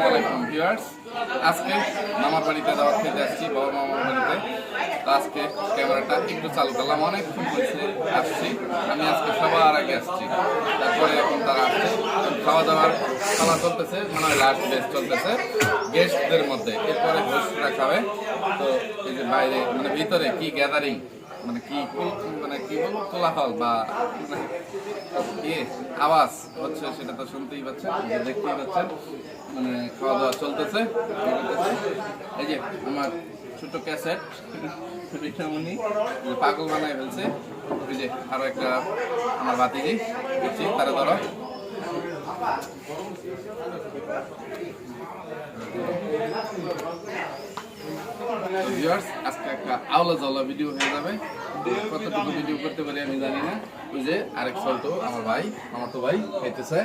আসসালামু ভিউয়ার্স আজকে মামার বাড়িতে দাওয়াত খেতে আসছি, বাবা মামার বাড়িতে। তো আজকে ক্যামেরাটা একটু চালু করলাম, অনেকক্ষণ হয়েছে, আসছি। আমি আজকে সবার আগে আসছি, তারপরে এখন তারা আসছে। খাওয়া দাওয়ার খাওয়া চলতেছে মানে লাস্ট বেস চলতেছে গেস্টদের মধ্যে। এরপরে হোস্টরা খাবে। তো এই যে বাইরে মানে ভিতরে কি গ্যাদারিং মানে কি মানে কি বলব, কোলাহল বা আওয়াজ হচ্ছে সেটা তো শুনতেই পাচ্ছেন দেখতেই পাচ্ছেন। মানে খাওয়া দাওয়া চলতেছে। এই যে আমার ছোট ক্যাসেট রিটামনি পাগল বানায় ফেলছে। ওই যে আরও একটা আমার বাতিজি দেখছি, তারা ধরো। ভিউয়ার্স আজকে একটা আওলা জলা ভিডিও হয়ে যাবে। কতটুকু ভিডিও করতে পারি আমি জানি না। ওই যে আরেক সল্টো আমার ভাই আমার তো ভাই খাইতেছে।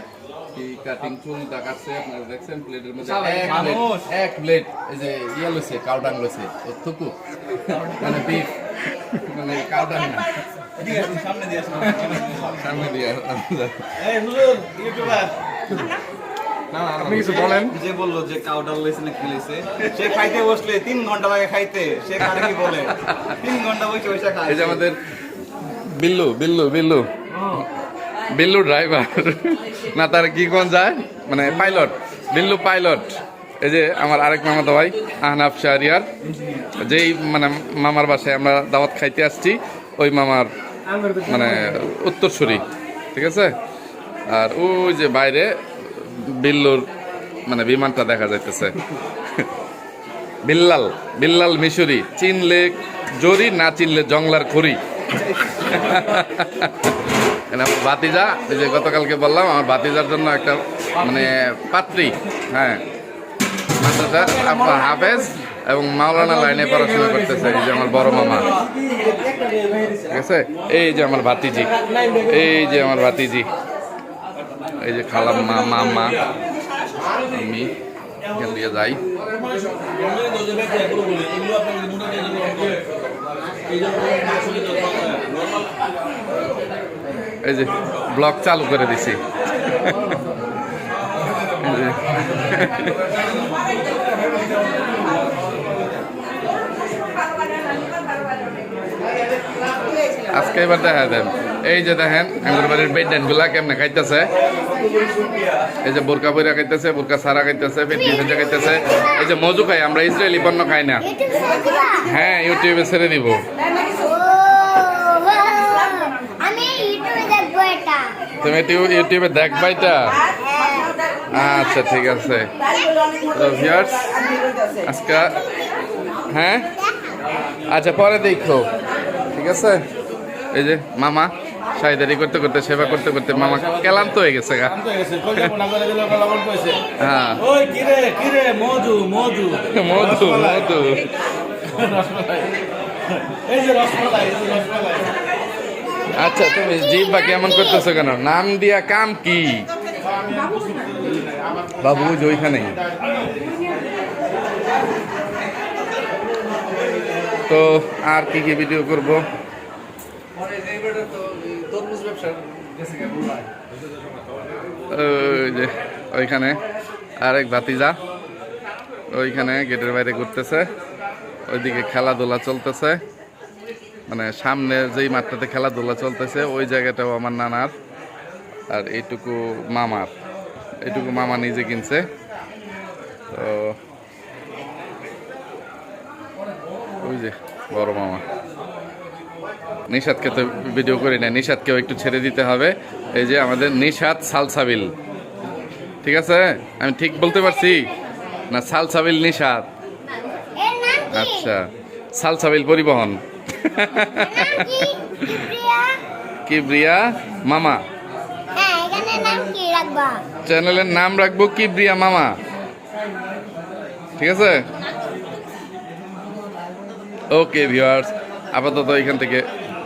কি কাটিং চুলটা কাটছে আপনারা দেখছেন প্লেটের মধ্যে এক প্লেট এক প্লেট এই যে ইয়ে লইছে কাউডাং লইছে ও থুকু মানে বিফ মানে কাউডাং না। সামনে দিয়ে সামনে দিয়ে না না আপনি কিছু বলেন। যে বলল যে কাউ ডাল লইছে না কি লইছে সে খাইতে বসলে তিন ঘণ্টা লাগে খাইতে সে কারে কি বলে? তিন ঘণ্টা বসে বসে খায়। এই যে আমাদের বিল্লু বিল্লু বিল্লু। বিল্লু ড্রাইভার না তার কি কোন যায়? মানে পাইলট বিল্লু পাইলট এই যে আমার আরেক মামাতো ভাই আহনাফ শাহরিয়ার। যেই মানে মামার বাসায় আমরা দাওয়াত খাইতে আসছি ওই মামার মানে উত্তরসূরি ঠিক আছে? আর ওই যে বাইরে বিল্লুর মানে বিমানটা দেখা যাইতেছে। বিল্লাল বিল্লাল মিশরি, চিনলে জরি, না চিনলে জংলার খড়ি আমার ভাতিজা, এই যে গতকালকে বললাম, আমার ভাতিজার জন্য একটা মানে পাত্রী হ্যাঁ। মাদ্রাসা আপ- হাফেজ এবং মাওলানা লাইনে পড়াশোনা করতেছে, এই যে আমার বড় মামা। ঠিক আছে? এই যে আমার ভাতিজি, এই যে আমার ভাতিজি। এই যে খালাম মা মা মা। আমি এখান দিয়ে যাই। এই যে ব্লগ চালু করে দিছি। আজকে এবার দেখা দেন এই যে দেখেন আমার বাড়ির বেডেনগুলা কেমনে খাইতেছে? এই যে বোরকা বইরা খাইতেছে, বোরকা সারা খাইতেছে ফেটি ফেটে খাইতেছে। এই যে মজু খাই, আমরা ইসরায়েলি পণ্য খাই না। হ্যাঁ ইউটিউবে ছেড়ে দিব। তুমি ইউটিউবে দেখবা এটা? আচ্ছা ঠিক আছে। আজকে হ্যাঁ? আচ্ছা পরে দেখো। ঠিক আছে? এই যে, মামা। সাইদারি করতে করতে সেবা করতে করতে মামা ক্লান্ত হয়ে গেছে গা। হয়ে মধু আচ্ছা তুমি জিভ বা কেমন করতেছো কেন? নাম দিয়া কাম কি? বাবু ওই যে ওইখানেই তো আর কি কি ভিডিও করব? ওইখানে আরেক ভাতিজা, ওইখানে গেটের বাইরে ঘুরতেছে, ওইদিকে খেলাধুলা চলতেছে মানে সামনে যেই মাঠটাতে খেলাধুলা চলতেছে, ওই জায়গাটাও আমার নানার আর এইটুকু মামার। এইটুকু মামা নিজে কিনছে। তো, ওই যে, বড় মামা। নিশাদকে তো ভিডিও করি না নিশাদকেও একটু ছেড়ে দিতে হবে। এই যে আমাদের নিশাদ সালসাবিল। ঠিক আছে? আমি ঠিক বলতে পারছি? না সালসাবিল কি? আচ্ছা। সালসাবিল পরিবহন। কি? কিবরিয়া মামা। হ্যাঁ এখানে নাম কি রাখবা? চ্যানেলের নাম রাখব কিবরিয়া মামা। ঠিক আছে? ওকে ভিউয়ার্স আপাতত এখান থেকে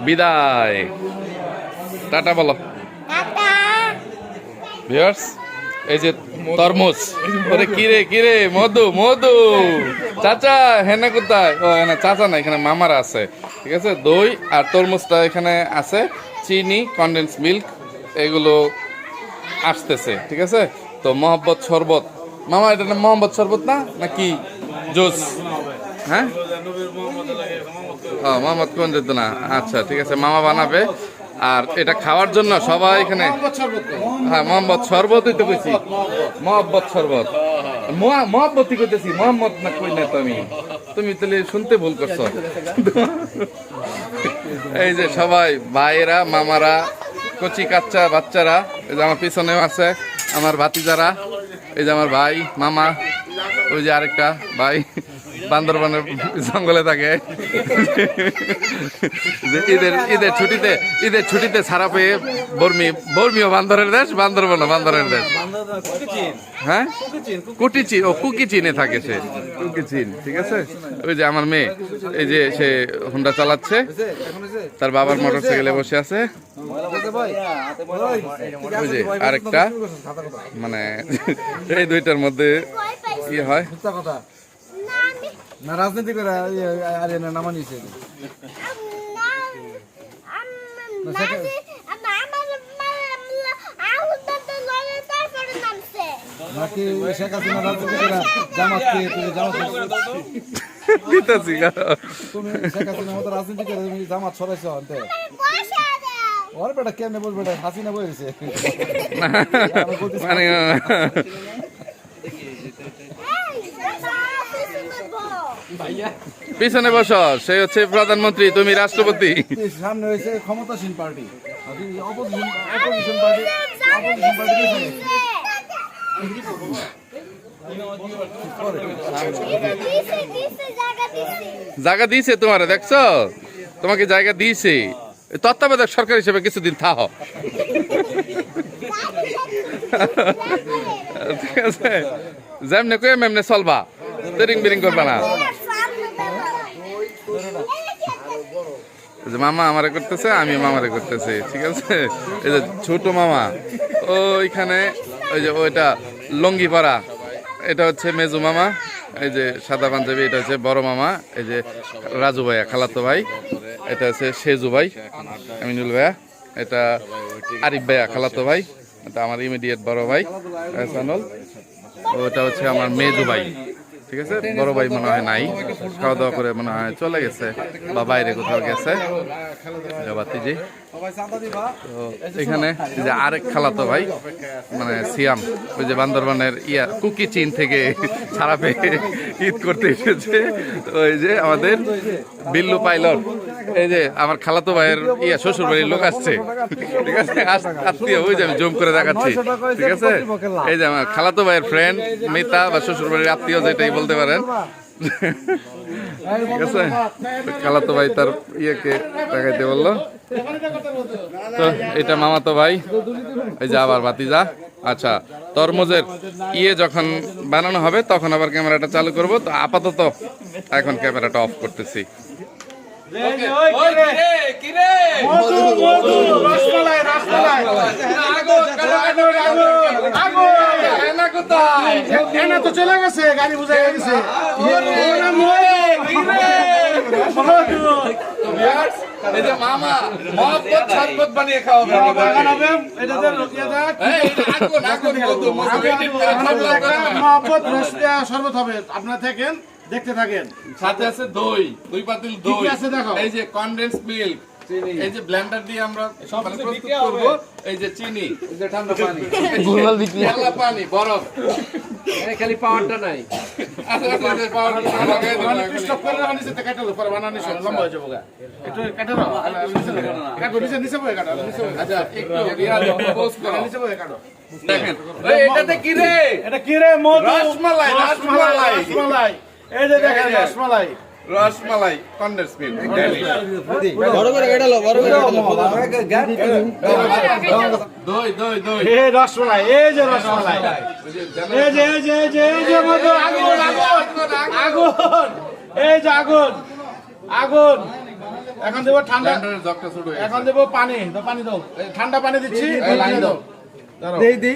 বিদায়। টাটা বলো। ভিউয়ার্স এই যে তরমুজ ওরে কিরে কিরে মধু মধু। চাচা হেনা কোথায়? ও হেনা চাচা না এখানে মামারা আছে। ঠিক আছে? দই আর তরমুজটা এখানে আছে। চিনি কনডেন্স মিল্ক এগুলো আসতেছে। ঠিক আছে? তো মহব্বত শরবত। মামা এটা না মোহাম্মদ শরবত না? নাকি জোস। হ্যাঁ? ও মোহাম্মদ কোন যেত না। আচ্ছা ঠিক আছে মামা বানাবে। আর এটা খাওয়ার জন্য সবাই এখানে হ্যাঁ মোহাম্মদ শরবতই তো কইছি। মোহাম্মদ শরবত। মোহা- মোহাম্মতই কইতেছি? মোহাম্মদ না কই না তুমি তুমি তাহলে শুনতে ভুল করছ। এই যে সবাই ভাইয়েরা মামারা কচি কাচ্চা বাচ্চারা এই যে আমার পিছনেও আছে আমার ভাতিজারা এই যে আমার ভাই মামা ওই যে আরেকটা ভাই। বান্দরবানের জঙ্গলে থাকে। যে ঈদের ঈদের ছুটিতে ঈদের ছুটিতে ছাড়া পেয়ে বর্মি বর্মিও বান্দরের দেশ বান্দরবন বান্দরের দেশ। হ্যাঁ? কুটি চিন, ও কুকি চিনে থাকে সে। কুকি চিন, ঠিক আছে? ওই যে আমার মেয়ে, এই যে সে হুন্ডা চালাচ্ছে, তার বাবার মোটর সাইকেলে বসে আছে। আরেকটা মানে এই দুইটার মধ্যে কি হয়। কথা না রাজনীতি করে আরে না নামা নিছে আম, না আম, নাজি আম, আমার আউট দাতে লগে তারপরে নামছে। নাকি শেখ হাসিনা রাজনীতি করে জামাতকে তুমি জামাত দিতেছি তুমি শেখ হাসিনার মতো রাজনীতি করে তুমি জামাত সরাইছো অন্তে। ওর বেটা কেমনে বলবে হাসিনা বলেছে মানে এই দাদা পিছনে বল পিছনে বসো সে হচ্ছে প্রধানমন্ত্রী তুমি রাষ্ট্রপতি। সামনে হয়েছে ক্ষমতাসীন party. Opposition opposition party opposition party দিছে দিছে জায়গা দিয়েছে। তোমার দেখছ? তোমাকে জায়গা দিয়েছে। তত্ত্বাবধায়ক সরকার হিসেবে কিছুদিন থাহ ঠিক আছে? যেমনে কয়ে মেমনে চলবা। তেরিং বিরিং করবা না। যে মামা আমারে করতেছে, আমি মামারে করতেছি, ঠিক আছে? এই যে ছোট মামা, ওইখানে ওই যে ওইটা লঙ্গি পাড়া এটা হচ্ছে মেজু মামা, এই যে সাদা পাঞ্জাবি, এটা হচ্ছে বড় মামা, এই যে রাজু ভাইয়া, খালাতো ভাই, এটা হচ্ছে সেজু ভাই, আমিনুল ভাইয়া, এটা আরিফ ভাইয়া, খালাতো ভাই, এটা আমার ইমিডিয়েট বড় ভাই ওটা হচ্ছে আমার মেজু ভাই। ঠিক আছে? বড় ভাই মনে হয় নাই। খাওয়া দাওয়া করে মনে হয় চলে গেছে বা বাইরে কোথাও গেছে। তো এখানে যে আরেক খালাতো ভাই মানে সিয়াম ওই যে বান্দরবানের ইয়া কুকি চীন থেকে ছাড়া পেয়ে ঈদ করতে এসেছে। ওই যে আমাদের বিল্লু পাইলট এই যে আমার খালাতো ভাইয়ের ইয়া শ্বশুর বাড়ির লোক আসছে। ঠিক আছে? আত্মীয় ওই যে আমি জুম করে দেখাচ্ছি। ঠিক আছে? এই যে আমার খালাতো ভাইয়ের ফ্রেন্ড মিতা বা শ্বশুর বাড়ির আত্মীয় যেটাই বলতে পারেন। ঠিক আছে? ভাই তার ইয়েকে দেখাইতে বলল। তো এটা মামাতো ভাই। এই যে আবার বাতি যা আচ্ছা তরমুজের ইয়ে যখন বানানো হবে, তখন আবার ক্যামেরাটা চালু করব। তো আপাতত এখন ক্যামেরাটা অফ করতেছি। তো চলে গেছে গাড়ি বুঝাই গেছে। মামা মহব্বত বানিয়ে খাওয়াবে। মহব্বত রসিয়া হবে। আপনারা থাকেন দেখতে থাকেন। সাথে আছে দই দুই পাতিল দই। আছে দেখো? এই যে কনডেন্স মিল্ক এই যে ব্লেন্ডার দিয়ে আমরা মানে প্রস্তুত করব এই যে চিনি। ঠান্ডা পানি। ভুলভাল বিক্রি। পানি বরফ। খালি পাওয়ারটা নাই। আচ্ছা, আচ্ছা, আচ্ছা, পাওয়ার লাগাই দিলাম মানে স্টপ করে রাখা নিচে কাটালো পরে বানানি সব লম্বা হয়ে যাব একটু কাটো না কাটো নিচে নিচে বয়ে কাটো। নিচে আচ্ছা একটু রিয়াজ পোজ করো নিচে বয়ে কাটো। দেখেন। এটাতে কি রে? এটা কি রে মধু? রসমালাই, রসমালাই। রসমালাই। এই যে দেখেন রসমালাই রসমালাই কনডেন্স মিল্ক বড় করে কেটালো বড় করে দই দই দই এই রসমালাই এই যে রসমালাই এই যে এই যে এই যে এই যে আগুন আগুন আগুন এই যে আগুন আগুন এখন দেবো ঠান্ডা হয়ে এখন। দেবো পানি দাও পানি দাও এই ঠান্ডা পানি দিচ্ছি পানি দাও দাও দেই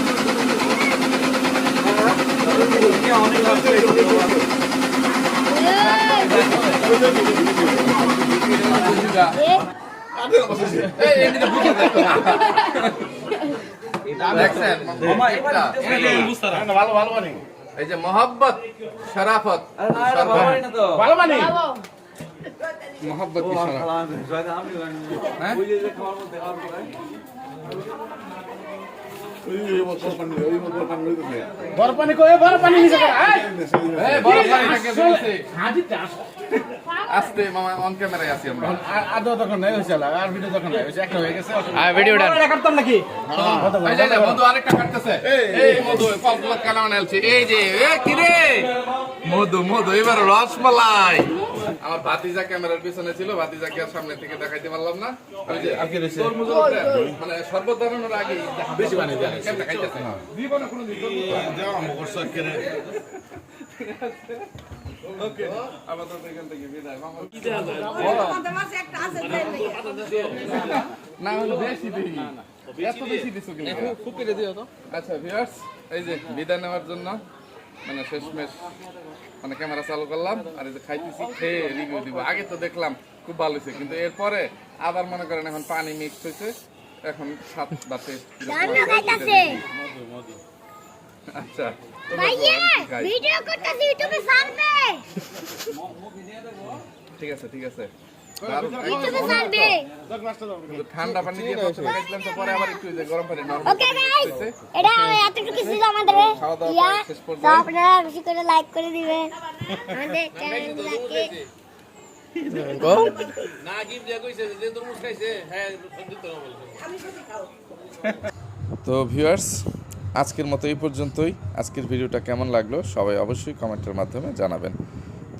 ভালো ভালো মানে এই যে মোহাব্বত শরাফত? ভালো মানে মোহাব্বত শরাফত বড় পানি কই বড় পানি নিচে কর এই! এই বড় পানিটাকে বলছি হাজি দাস আস্তে মামা অন ক্যামেরায় আছি আমরা। আদৌ তখন নাই হইছে আর ভিডিও তখন নাই হইছে একটা হয়ে গেছে। আর ভিডিওটা করতাম নাকি? এই যে, এই মধু আরেকটা কাটতেছে। এই মধু ফলগুলো কেন এই যে এ কি রে? মধু মধু এবার রসমালাই। আমার ভাতিজা ক্যামেরার পিছনে ছিল ভাতিজাকে আর সামনে থেকে দেখাইতে পারলাম না। ওই যে তরমুজের মানে শরবত ধরানোর আগে বেশি বানিয়ে দেয় দিব না কোনো ওকে আপাতত এখান থেকে বিদায়। মামা না হলে বেশি দিই। এত বেশি দিছো কিন্তু খুব কেটে দিও তো। আচ্ছা ভিউয়ার্স এই যে বিদায় নেওয়ার জন্য মানে শেষমেশ মানে ক্যামেরা চালু করলাম আর এই যে খাইতেছি খেয়ে রিভিউ দিব। আগে তো দেখলাম খুব ভালো হয়েছে কিন্তু এরপরে আবার মনে করেন এখন পানি মিক্স হয়েছে এখন সাত বা আচ্ছা ঠিক আছে ঠিক আছে। ঠান্ডা পানি দিয়ে তো পরে আবার একটু গরম পানি ওকে গাইস এটা এতটুকু ছিল আমাদের। ইয়া তো আপনারা বেশি করে লাইক করে দিবেন। আমাদের চ্যানেলগুলোকে তো ভিউয়ার্স আজকের মতো এই পর্যন্তই। আজকের ভিডিওটা কেমন লাগল সবাই অবশ্যই কমেন্টের মাধ্যমে জানাবেন।